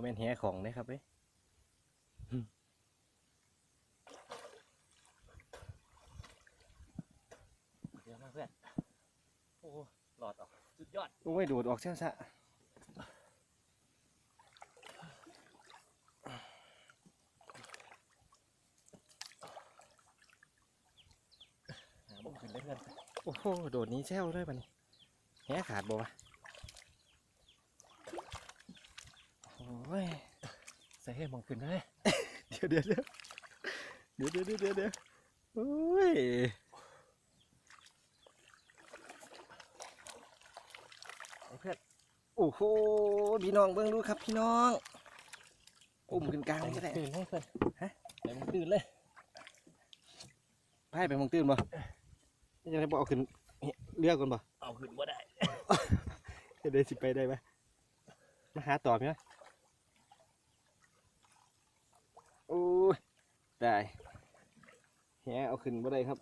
เมนแหของนะครับเว้ยอืมเดี๋ยวมาเพื่อน โอ้หลอดออก สุดยอด โอ้ยโดดออกเช่นซะหาบ่ขึ้นได้เพื่อนโอ้โห โดดหนี้แซวเลยปะนี่แหขาดบ่วะ ส่ให้มองขึ้นนะเดี๋ยวเดี๋ยวเดี๋ยวเดี๋ยวเดี๋ยวเดี๋ยวเดี๋ยวโอ้ยเพื่อนโอ้โหพี่น้องเบิ้งดูครับพี่น้องอุ้มขึ้นกลางเลยก็ได้ตื่นให้เพื่อนฮะไปมองตื่นเลยพายไปมองตื่นบ่จะได้บ่เอาขึ้นเลือกกันบ่เอาขึ้นบ่ได้เดี๋ยวสิไปได้ไหมมาหาต่อไหม ได้แหเอาขึ้นบ่ได้ครับ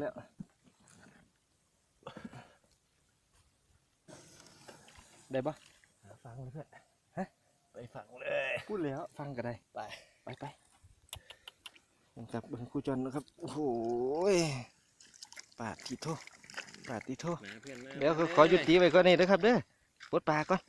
แล้วได้ปะหาฟังเลยเพื่อนฮะไปฟังเลยพูดแล้วฟังก็ได้ไปไปไปนะครับเบิ่งครูจอนนะครับโอ้โหยปาดทีโทปาดทีโทมาเพื่อนมาเดี๋ยวขอหยุดตีไว้ก่อนนี่นะครับเด้อปลดปลาก่อน